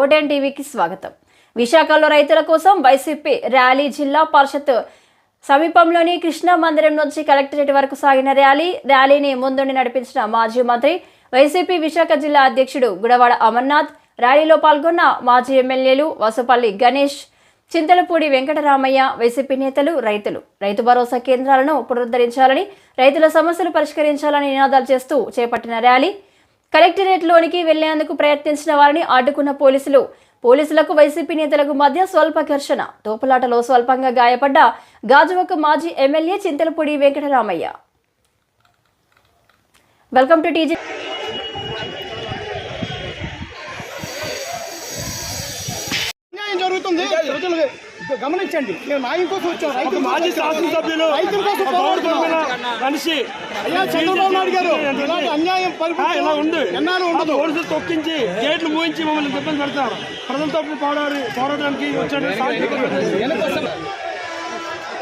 ఓటెన్ టీవీకి స్వాగతం. విశాఖలో రైతుల కోసం వైసీపీ ర్యాలీ జిల్లా పరిషత్ సమీపంలోని కృష్ణా మందిరం నుంచి కలెక్టరేట్ వరకు సాగిన ర్యాలీ. ర్యాలీని ముందుండి నడిపించిన మాజీ మంత్రి వైసీపీ విశాఖ జిల్లా అధ్యక్షుడు గుడవాడ అమర్నాథ్ ర్యాలీలో పాల్గొన్న మాజీ ఎమ్మెల్యేలు వసుపల్లి గణేష్ చింతలపూడి వెంకటరామయ్య వైసీపీ నేతలు రైతులు. రైతు భరోసా కేంద్రాలను పునరుద్ధరించాలని రైతుల సమస్యలు పరిష్కరించాలని నినాదాలు చేస్తూ చేపట్టిన ర్యాలీ. కలెక్టరేట్లోనికి వెళ్ళేందుకు ప్రయత్నించిన వారిని అడ్డుకున్న పోలీసులు. పోలీసులకు వైసీపీ నేతలకు మధ్య స్వల్ప ఘర్షణ తోపులాటలో స్వల్పంగా గాయపడ్డ గాజువక మాజీ MLA Chintalapudi Venkataramayya. Welcome to TG. జరుగుతుంది. గమనించండి. మేము న్యాయం కోసం వచ్చాం ఒక రైతుల మాజీ కోసం మనిషి. అయ్యా చంద్రబాబు నాయుడు గారు ఇలాంటి అన్యాయం పరిపాలన ఇలా ఉంది. ఎన్నాళ్ళు ఉండదు. పోలీసులు తొక్కించి గేట్లు మూయించి మమ్మల్ని ఇబ్బంది పెడతారు. ప్రజలతో పోరాడి పోరాడడానికి వచ్చాడు.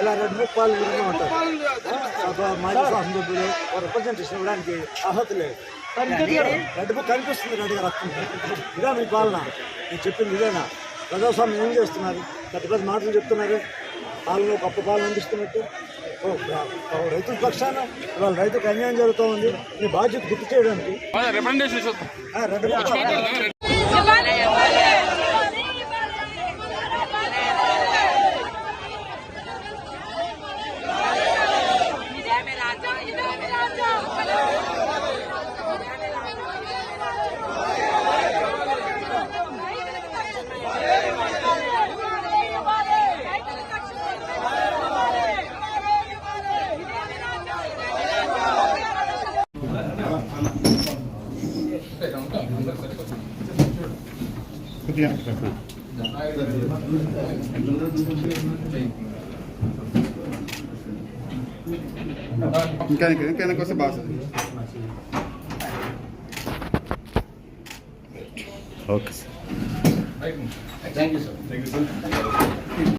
ఇలా రెండు ముప్పాలు ఒక రిప్రజెంటేషన్ ఇవ్వడానికి అర్హత లేదు. రెడ్ బుక్ కనిపిస్తుంది రెడ్డిగా రక్తం ఇదా మీ పాలన? నేను చెప్పింది ఇదేనా? ప్రజాస్వామ్యం ఏం చేస్తున్నారు? పెద్ద పెద్ద మాటలు చెప్తున్నారు. పాలన గొప్ప పాలన అందిస్తున్నట్టు. రైతుల పక్షాన ఇవాళ రైతులకు అన్యాయం జరుగుతూ ఉంది మీ బాధ్యత గుర్తు చేయడానికి. ఆ, ఇంకా ఇంకా ఇంకా వెనక్కి వస్తే బాగా ఓకే సార్